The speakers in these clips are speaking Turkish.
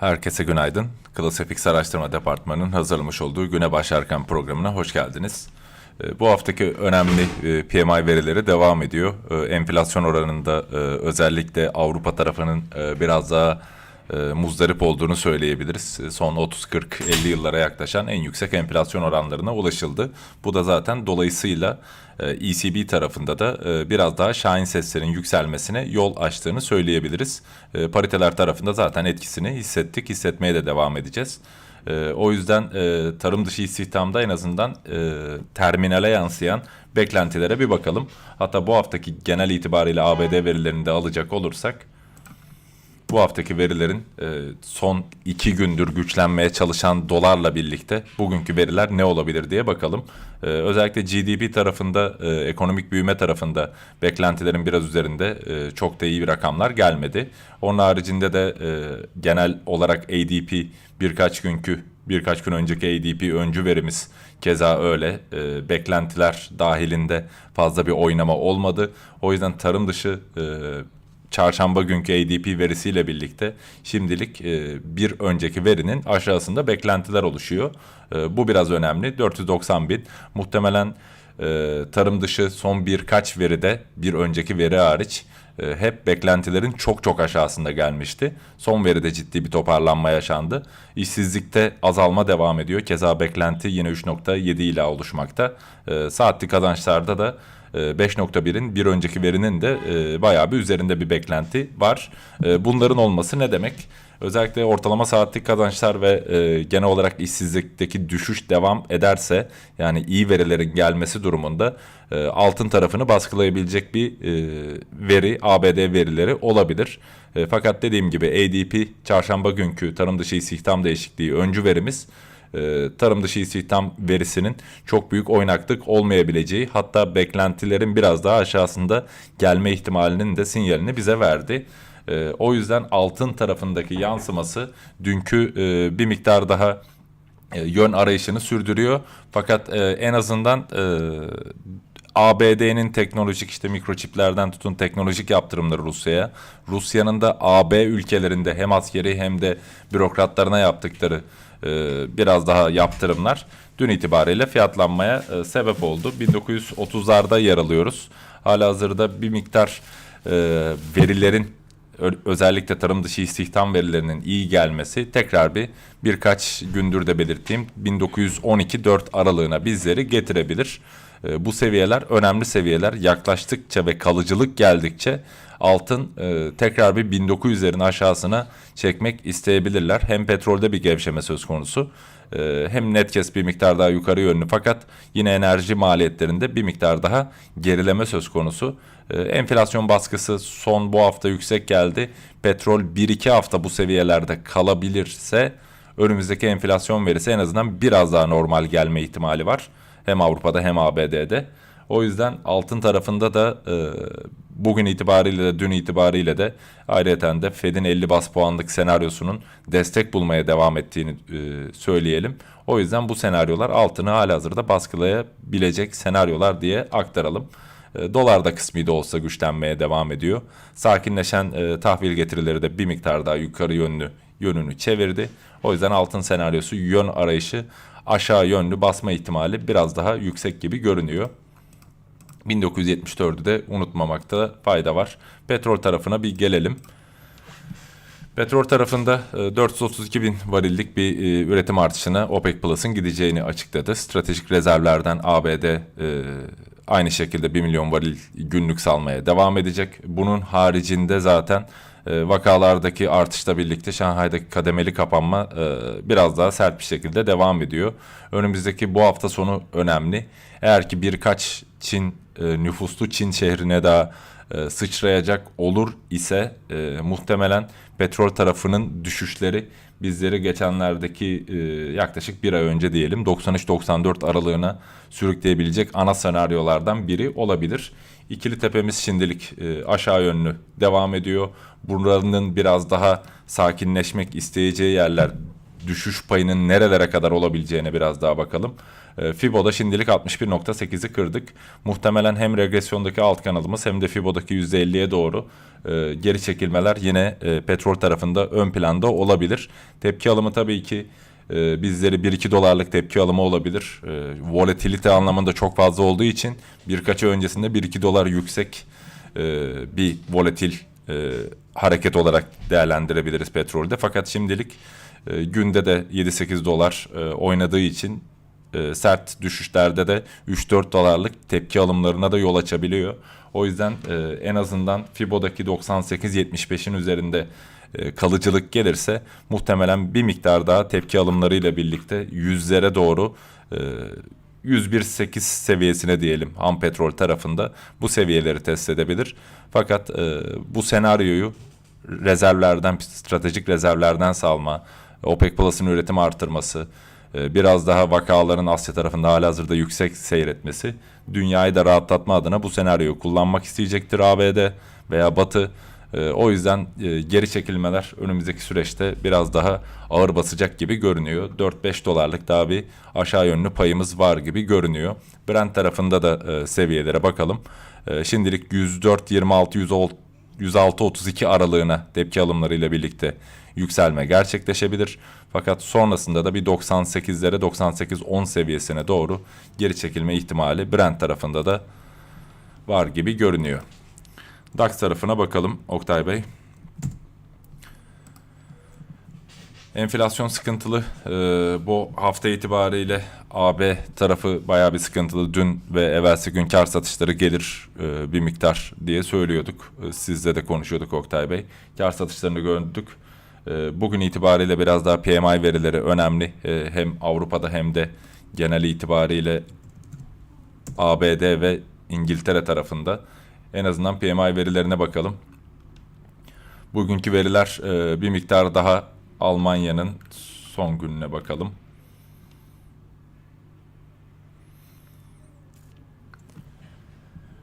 Herkese günaydın. Klasifix Araştırma Departmanı'nın hazırlamış olduğu Güne Başlarken programına hoş geldiniz. Ee, Bu haftaki önemli e, PMI verileri devam ediyor. Ee, Enflasyon oranında e, özellikle Avrupa tarafının e, biraz daha e, muzdarip olduğunu söyleyebiliriz. E, Son 30-40-50 yıllara yaklaşan en yüksek enflasyon oranlarına ulaşıldı. Bu da zaten dolayısıyla e, ECB tarafında da e, biraz daha şahin seslerin yükselmesine yol açtığını söyleyebiliriz. E, Pariteler tarafında zaten etkisini hissettik, hissetmeye de devam edeceğiz. E, O yüzden e, tarım dışı istihdamda en azından e, terminale yansıyan beklentilere bir bakalım. Hatta bu haftaki genel itibariyle ABD verilerini de alacak olursak bu haftaki verilerin e, son iki gündür güçlenmeye çalışan dolarla birlikte bugünkü veriler ne olabilir diye bakalım. E, özellikle GDP tarafında, e, ekonomik büyüme tarafında beklentilerin biraz üzerinde çok da iyi bir rakamlar gelmedi. Onun haricinde de genel olarak ADP birkaç günkü, birkaç gün önceki ADP öncü verimiz keza öyle. Beklentiler dahilinde fazla bir oynama olmadı. O yüzden tarım dışı çarşamba günkü ADP verisiyle birlikte şimdilik e, bir önceki verinin aşağısında beklentiler oluşuyor. E, bu biraz önemli. 490 bin. Muhtemelen e, tarım dışı son birkaç veride bir önceki veri hariç hep beklentilerin çok çok aşağısında gelmişti. Son veride ciddi bir toparlanma yaşandı. İşsizlikte azalma devam ediyor. Keza beklenti yine 3.7 ile oluşmakta. E, kazançlarda da 5.1'in bir önceki verinin de e, bayağı bir üzerinde bir beklenti var. E, bunların olması ne demek? Özellikle ortalama saatlik kazançlar ve e, genel olarak işsizlikteki düşüş devam ederse yani iyi verilerin gelmesi durumunda e, altın tarafını baskılayabilecek bir veri ABD verileri olabilir. Fakat dediğim gibi ADP çarşamba günkü tarım dışı istihdam değişikliği öncü verimiz e, tarım dışı istihdam verisinin çok büyük oynaklık olmayabileceği hatta beklentilerin biraz daha aşağısında gelme ihtimalinin de sinyalini bize verdi. E, o yüzden altın tarafındaki yansıması dünkü e, bir miktar daha e, yön arayışını sürdürüyor. Fakat e, en azından ABD'nin teknolojik işte mikroçiplerden tutun teknolojik yaptırımları Rusya'ya, Rusya'nın da AB ülkelerinde hem askeri hem de bürokratlarına yaptıkları biraz daha yaptırımlar dün itibariyle fiyatlanmaya e, sebep oldu. 1930'larda yer alıyoruz. Hazırda bir miktar e, verilerin özellikle tarım dışı istihdam verilerinin iyi gelmesi tekrar bir birkaç gündür de belirttiğim 1912-4 aralığına bizleri getirebilir. E, bu seviyeler önemli seviyeler yaklaştıkça ve kalıcılık geldikçe altın e, tekrar bir 1900'lerin aşağısına çekmek isteyebilirler. Hem petrolde bir gevşeme söz konusu e, hem net kes bir miktar daha yukarı yönlü fakat yine enerji maliyetlerinde bir miktar daha gerileme söz konusu. E, enflasyon baskısı son bu hafta yüksek geldi. Petrol 1-2 hafta bu seviyelerde kalabilirse önümüzdeki enflasyon verisi en azından biraz daha normal gelme ihtimali var. Hem Avrupa'da hem ABD'de. O yüzden altın tarafında da e, bugün itibariyle de dün itibariyle de ayrıca de Fed'in 50 bas puanlık senaryosunun destek bulmaya devam ettiğini e, söyleyelim. O yüzden bu senaryolar altını halihazırda baskılayabilecek senaryolar diye aktaralım. E, dolar da kısmi de olsa güçlenmeye devam ediyor. Sakinleşen e, tahvil getirileri de bir miktar daha yukarı yönlü yönünü çevirdi. O yüzden altın senaryosu yön arayışı aşağı yönlü basma ihtimali biraz daha yüksek gibi görünüyor. 1974'ü de unutmamakta fayda var. Petrol tarafına bir gelelim. Petrol tarafında e, 432 bin varillik bir e, üretim artışına OPEC Plus'ın gideceğini açıkladı. Stratejik rezervlerden ABD e, aynı şekilde 1 milyon varil günlük salmaya devam edecek. Bunun haricinde zaten e, vakalardaki artışla birlikte Şanghay'daki kademeli kapanma e, biraz daha sert bir şekilde devam ediyor. Önümüzdeki bu hafta sonu önemli. Eğer ki birkaç Çin e, nüfuslu Çin şehrine daha e, sıçrayacak olur ise muhtemelen petrol tarafının düşüşleri bizleri geçenlerdeki yaklaşık bir ay önce diyelim 93-94 aralığına sürükleyebilecek ana senaryolardan biri olabilir. İkili tepemiz şimdilik e, aşağı yönlü devam ediyor. Buranın biraz daha sakinleşmek isteyeceği yerler düşüş payının nerelere kadar olabileceğine biraz daha bakalım. E, Fibo'da şimdilik 61.8'i kırdık. Muhtemelen hem regresyondaki alt kanalımız hem de Fibo'daki %50'ye doğru e, geri çekilmeler yine e, petrol tarafında ön planda olabilir. Tepki alımı tabii ki e, bizleri 1-2 dolarlık tepki alımı olabilir. E, volatilite anlamında çok fazla olduğu için birkaç ay öncesinde 1-2 dolar yüksek e, bir volatil e, hareket olarak değerlendirebiliriz petrolde. Fakat şimdilik e, günde de 7-8 dolar e, oynadığı için e, sert düşüşlerde de 3-4 dolarlık tepki alımlarına da yol açabiliyor. O yüzden e, en azından Fibo'daki 98-75'in üzerinde e, kalıcılık gelirse muhtemelen bir miktar daha tepki alımlarıyla birlikte yüzlere doğru e, 101.8 seviyesine diyelim ham petrol tarafında bu seviyeleri test edebilir. Fakat e, bu senaryoyu rezervlerden, stratejik rezervlerden salma, OPEC Plus'ın üretim artırması, e, biraz daha vakaların Asya tarafında halihazırda yüksek seyretmesi dünyayı da rahatlatma adına bu senaryoyu kullanmak isteyecektir ABD veya Batı. E, O yüzden e, geri çekilmeler önümüzdeki süreçte biraz daha ağır basacak gibi görünüyor. 4-5 dolarlık daha bir aşağı yönlü payımız var gibi görünüyor. Brent tarafında da e, seviyelere bakalım. E, Şimdilik 104-26 106-32 aralığına tepki alımlarıyla birlikte yükselme gerçekleşebilir. Fakat sonrasında da bir 98'lere 98-10 seviyesine doğru geri çekilme ihtimali Brent tarafında da var gibi görünüyor. DAX tarafına bakalım Oktay Bey. Enflasyon sıkıntılı. Ee, bu hafta itibariyle AB tarafı bayağı bir sıkıntılı. Dün ve evvelsi gün kar satışları gelir e, bir miktar diye söylüyorduk. E, sizle de konuşuyorduk Oktay Bey. Kar satışlarını gördük. E, bugün itibariyle biraz daha PMI verileri önemli. E, hem Avrupa'da hem de genel itibariyle ABD ve İngiltere tarafında. En azından PMI verilerine bakalım. Bugünkü veriler e, bir miktar daha Almanya'nın son gününe bakalım.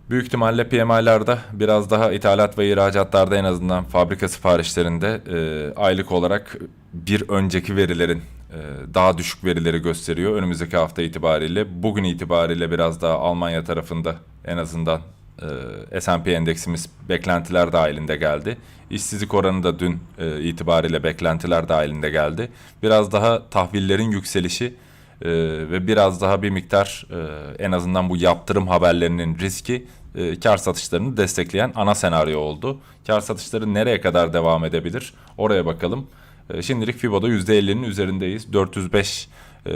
Büyük ihtimalle PMI'larda biraz daha ithalat ve ihracatlarda en azından fabrika siparişlerinde e, aylık olarak bir önceki verilerin e, daha düşük verileri gösteriyor. Önümüzdeki hafta itibariyle bugün itibariyle biraz daha Almanya tarafında en azından e, S&P endeksimiz beklentiler dahilinde geldi. İşsizlik oranı da dün e, itibariyle beklentiler dahilinde geldi. Biraz daha tahvillerin yükselişi e, ve biraz daha bir miktar e, en azından bu yaptırım haberlerinin riski e, kar satışlarını destekleyen ana senaryo oldu. Kar satışları nereye kadar devam edebilir? Oraya bakalım. E, şimdilik Fibo'da %50'nin üzerindeyiz. 405 e,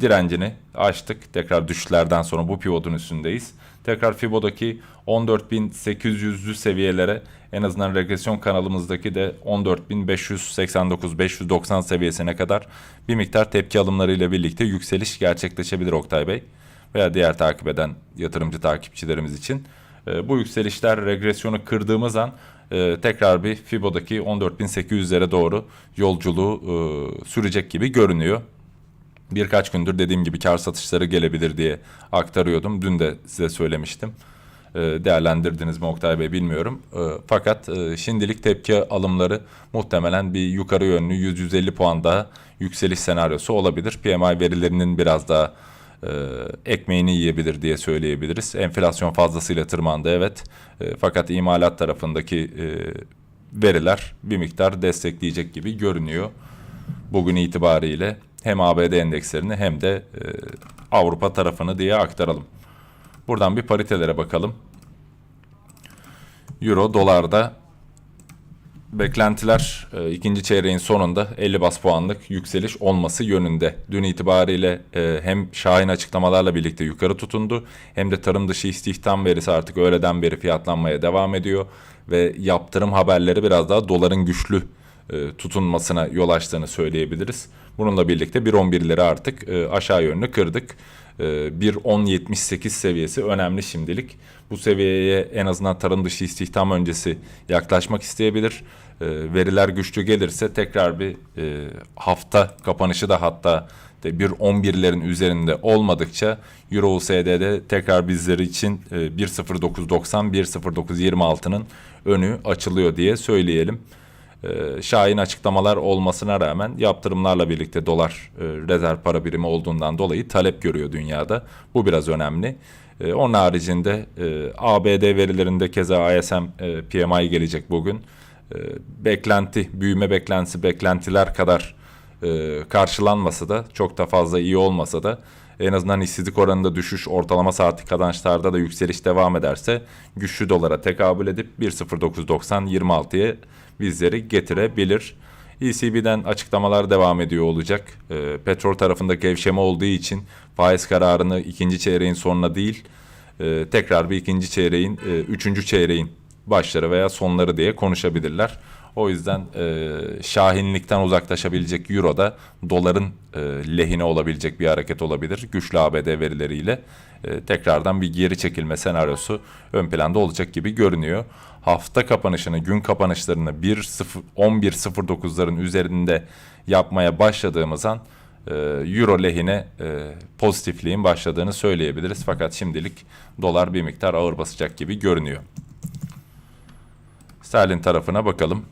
direncini aştık. Tekrar düşüşlerden sonra bu pivotun üstündeyiz. Tekrar Fibo'daki 14.800'lü seviyelere en azından regresyon kanalımızdaki de 14.589-590 seviyesine kadar bir miktar tepki alımlarıyla birlikte yükseliş gerçekleşebilir Oktay Bey veya diğer takip eden yatırımcı takipçilerimiz için. E, bu yükselişler regresyonu kırdığımız an e, tekrar bir Fibo'daki 14.800'lere doğru yolculuğu e, sürecek gibi görünüyor. Birkaç gündür dediğim gibi kar satışları gelebilir diye aktarıyordum. Dün de size söylemiştim. E, değerlendirdiniz mi Oktay Bey bilmiyorum. E, fakat e, şimdilik tepki alımları muhtemelen bir yukarı yönlü 100-150 puan daha yükseliş senaryosu olabilir. PMI verilerinin biraz daha e, ekmeğini yiyebilir diye söyleyebiliriz. Enflasyon fazlasıyla tırmandı evet. E, fakat imalat tarafındaki veriler bir miktar destekleyecek gibi görünüyor. Bugün itibariyle hem ABD endekslerini hem de e, Avrupa tarafını diye aktaralım. Buradan bir paritelere bakalım. Euro dolarda beklentiler e, ikinci çeyreğin sonunda 50 bas puanlık yükseliş olması yönünde. Dün itibariyle e, hem Şahin açıklamalarla birlikte yukarı tutundu hem de tarım dışı istihdam verisi artık öğleden beri fiyatlanmaya devam ediyor ve yaptırım haberleri biraz daha doların güçlü tutunmasına yol açtığını söyleyebiliriz. Bununla birlikte 1.11'leri artık e, aşağı yönlü kırdık. E, 1.10.78 seviyesi önemli şimdilik. Bu seviyeye en azından tarım dışı istihdam öncesi yaklaşmak isteyebilir. E, veriler güçlü gelirse tekrar bir e, hafta kapanışı da hatta de 1.11'lerin üzerinde olmadıkça Euro USD'de tekrar bizleri için e, 1.0990 1.0926'nın önü açılıyor diye söyleyelim. Ee, Şahin açıklamalar olmasına rağmen yaptırımlarla birlikte dolar e, rezerv para birimi olduğundan dolayı talep görüyor dünyada. Bu biraz önemli. Ee, onun haricinde e, ABD verilerinde keza ISM e, PMI gelecek bugün. Beklenti, büyüme beklentisi beklentiler kadar e, karşılanmasa da çok da fazla iyi olmasa da en azından işsizlik oranında düşüş ortalama saatlik kazançlarda da yükseliş devam ederse güçlü dolara tekabül edip 1.0990 26'ya bizleri getirebilir. ECB'den açıklamalar devam ediyor olacak. E, petrol tarafında gevşeme olduğu için faiz kararını ikinci çeyreğin sonuna değil e, tekrar bir ikinci çeyreğin, e, üçüncü çeyreğin başları veya sonları diye konuşabilirler. O yüzden e, şahinlikten uzaklaşabilecek euro da doların e, lehine olabilecek bir hareket olabilir. Güçlü ABD verileriyle e, tekrardan bir geri çekilme senaryosu ön planda olacak gibi görünüyor. Hafta kapanışını, gün kapanışlarını 11.09'ların üzerinde yapmaya başladığımız an e, euro lehine e, pozitifliğin başladığını söyleyebiliriz. Fakat şimdilik dolar bir miktar ağır basacak gibi görünüyor. Sterlin tarafına bakalım.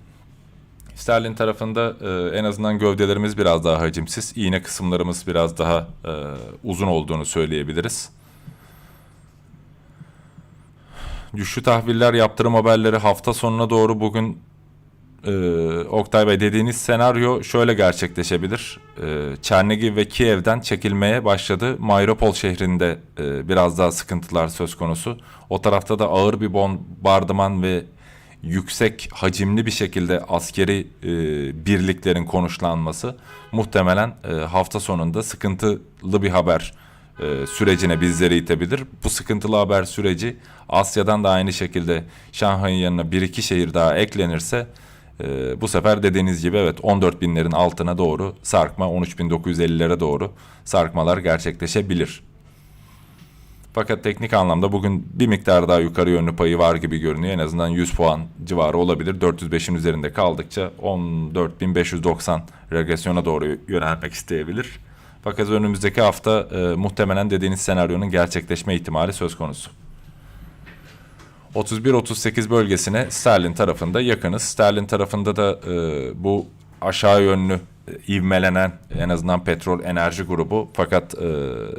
Sterlin tarafında e, en azından gövdelerimiz biraz daha hacimsiz. iğne kısımlarımız biraz daha e, uzun olduğunu söyleyebiliriz. Güçlü tahviller, yaptırım haberleri hafta sonuna doğru bugün e, Oktay Bey dediğiniz senaryo şöyle gerçekleşebilir. E, Çernigiv ve Kiev'den çekilmeye başladı. Mayropol şehrinde e, biraz daha sıkıntılar söz konusu. O tarafta da ağır bir bombardıman ve yüksek hacimli bir şekilde askeri e, birliklerin konuşlanması muhtemelen e, hafta sonunda sıkıntılı bir haber e, sürecine bizleri itebilir. Bu sıkıntılı haber süreci Asya'dan da aynı şekilde Şanghay'ın yanına bir iki şehir daha eklenirse e, bu sefer dediğiniz gibi evet 14 binlerin altına doğru sarkma 13.950'lere doğru sarkmalar gerçekleşebilir. Fakat teknik anlamda bugün bir miktar daha yukarı yönlü payı var gibi görünüyor. En azından 100 puan civarı olabilir. 405'in üzerinde kaldıkça 14.590 regresyona doğru yönelmek isteyebilir. Fakat önümüzdeki hafta e, muhtemelen dediğiniz senaryonun gerçekleşme ihtimali söz konusu. 31-38 bölgesine Sterlin tarafında yakınız. Sterlin tarafında da e, bu aşağı yönlü e, ivmelenen en azından petrol enerji grubu fakat e,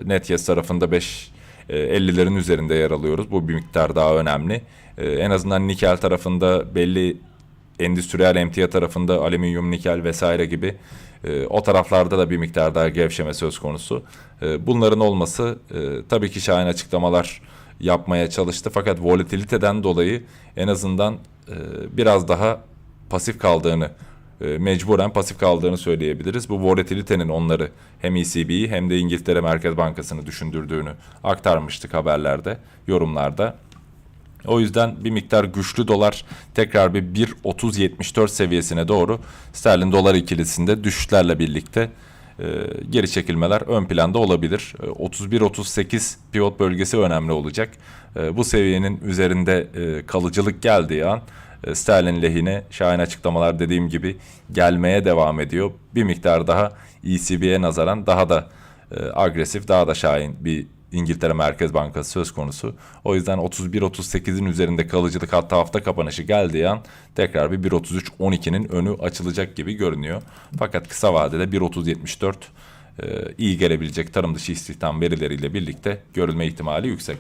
Netyes tarafında 5 e, 50'lerin üzerinde yer alıyoruz. Bu bir miktar daha önemli. E, en azından nikel tarafında belli endüstriyel emtia tarafında alüminyum, nikel vesaire gibi e, o taraflarda da bir miktar daha gevşeme söz konusu. E, bunların olması e, tabii ki şahin açıklamalar yapmaya çalıştı fakat volatiliteden dolayı en azından e, biraz daha pasif kaldığını e, mecburen pasif kaldığını söyleyebiliriz. Bu volatilitenin onları hem ECB'yi hem de İngiltere Merkez Bankası'nı düşündürdüğünü aktarmıştık haberlerde, yorumlarda. O yüzden bir miktar güçlü dolar tekrar bir 1.30-74 seviyesine doğru sterlin dolar ikilisinde düşüşlerle birlikte e, geri çekilmeler ön planda olabilir. E, 31-38 pivot bölgesi önemli olacak. E, bu seviyenin üzerinde e, kalıcılık geldiği an e, sterlin lehine şahin açıklamalar dediğim gibi gelmeye devam ediyor. Bir miktar daha ECB'ye nazaran daha da e, agresif, daha da şahin bir İngiltere Merkez Bankası söz konusu. O yüzden 31-38'in üzerinde kalıcılık hatta hafta kapanışı geldiği an tekrar bir 1.33-12'nin önü açılacak gibi görünüyor. Fakat kısa vadede 1.30-74 e, iyi gelebilecek tarım dışı istihdam verileriyle birlikte görülme ihtimali yüksek.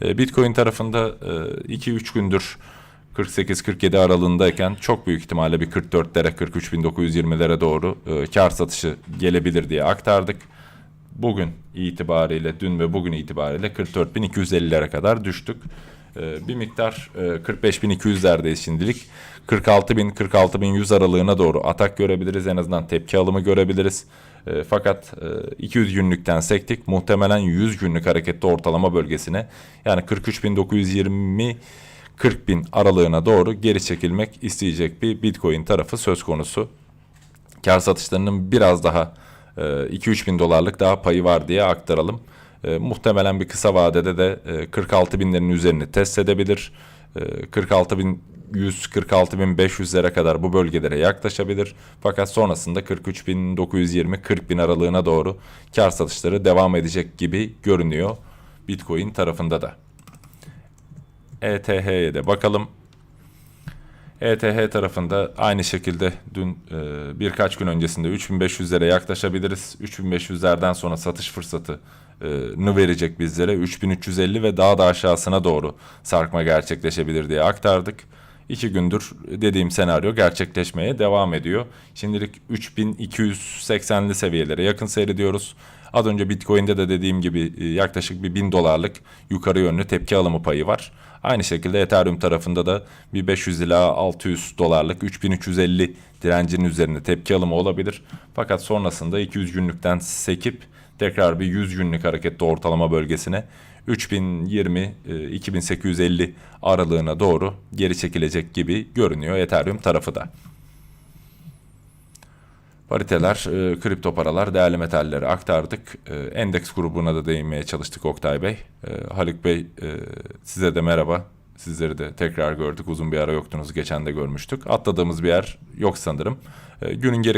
Bitcoin tarafında e, 2-3 gündür 48-47 aralığındayken çok büyük ihtimalle bir 44'lere 43.920'lere doğru e, kar satışı gelebilir diye aktardık bugün itibariyle, dün ve bugün itibariyle 44.250'lere kadar düştük. E, bir miktar e, 45.200'lerdeyiz şimdilik. 46.000 46.100 aralığına doğru atak görebiliriz. En azından tepki alımı görebiliriz. E, fakat e, 200 günlükten sektik. Muhtemelen 100 günlük hareketli ortalama bölgesine yani 43.920 40 bin aralığına doğru geri çekilmek isteyecek bir Bitcoin tarafı söz konusu. Kar satışlarının biraz daha e, 2-3 bin dolarlık daha payı var diye aktaralım. E, muhtemelen bir kısa vadede de e, 46 binlerin üzerini test edebilir. E, 46 bin 146.500'lere kadar bu bölgelere yaklaşabilir. Fakat sonrasında 43.920-40 bin aralığına doğru kar satışları devam edecek gibi görünüyor Bitcoin tarafında da. ETH'ye de bakalım. ETH tarafında aynı şekilde dün e, birkaç gün öncesinde 3500'lere yaklaşabiliriz. 3500'lerden sonra satış fırsatını verecek bizlere 3350 ve daha da aşağısına doğru sarkma gerçekleşebilir diye aktardık. İki gündür dediğim senaryo gerçekleşmeye devam ediyor. Şimdilik 3280'li seviyelere yakın seyrediyoruz. Az önce Bitcoin'de de dediğim gibi e, yaklaşık bir 1000 dolarlık yukarı yönlü tepki alımı payı var. Aynı şekilde Ethereum tarafında da bir 500 ila 600 dolarlık 3350 direncinin üzerinde tepki alımı olabilir. Fakat sonrasında 200 günlükten sekip tekrar bir 100 günlük hareketli ortalama bölgesine 3020-2850 aralığına doğru geri çekilecek gibi görünüyor Ethereum tarafı da. Pariteler, e, kripto paralar, değerli metalleri aktardık. E, endeks grubuna da değinmeye çalıştık Oktay Bey. E, Haluk Bey e, size de merhaba. Sizleri de tekrar gördük. Uzun bir ara yoktunuz. Geçen de görmüştük. Atladığımız bir yer yok sanırım. E, günün geri